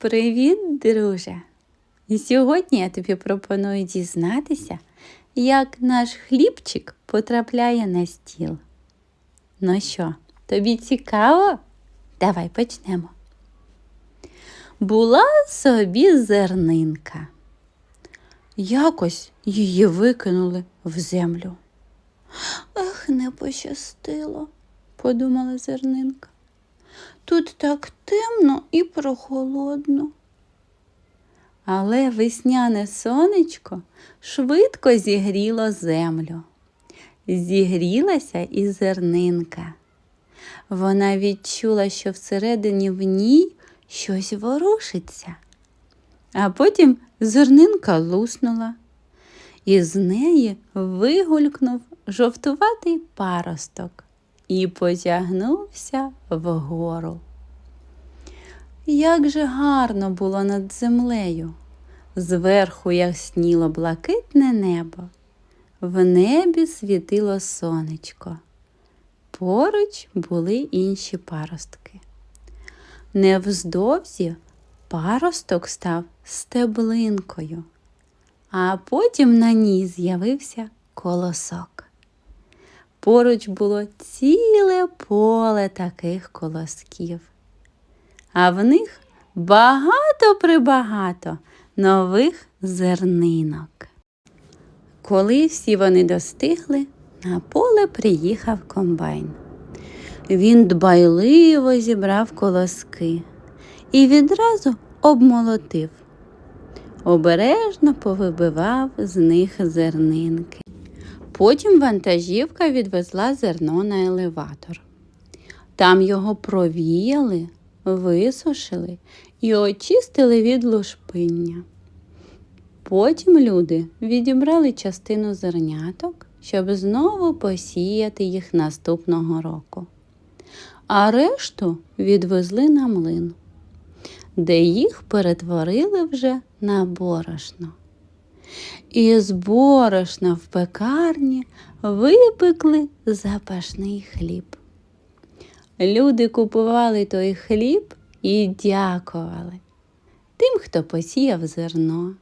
Привіт, друже! І сьогодні я тобі пропоную дізнатися, як наш хлібчик потрапляє на стіл. Ну що, тобі цікаво? Давай почнемо. Була собі зернинка. Якось її викинули в землю. Ех, не пощастило, подумала зернинка. Тут так темно і прохолодно. Але весняне сонечко швидко зігріло землю. Зігрілася і зернинка. Вона відчула, що всередині в ній щось ворушиться. А потім зернинка луснула, і з неї вигулькнув жовтуватий паросток і потягнувся вгору. Як же гарно було над землею, зверху ясніло блакитне небо, в небі світило сонечко. Поруч були інші паростки. Невздовзі паросток став стеблинкою, а потім на ній з'явився колосок. Поруч було ціле поле таких колосків, а в них багато прибагато нових зернинок. Коли всі вони достигли, на поле приїхав комбайн. Він дбайливо зібрав колоски і відразу обмолотив. Обережно повибивав з них зернинки. Потім вантажівка відвезла зерно на елеватор. Там його провіяли, висушили і очистили від лушпиння. Потім люди відібрали частину зерняток, щоб знову посіяти їх наступного року. А решту відвезли на млин, де їх перетворили вже на борошно. І з борошна в пекарні випекли запашний хліб. Люди купували той хліб і дякували тим, хто посіяв зерно,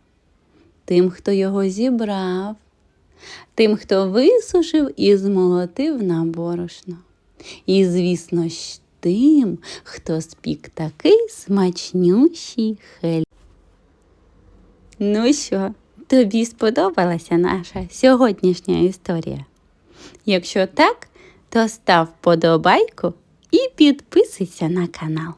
тим, хто його зібрав, тим, хто висушив і змолотив на борошно. І, звісно тим, хто спік такий смачнющий хліб. Ну що, тобі сподобалася наша сьогоднішня історія? Якщо так, то став подобайку і підписуйся на канал.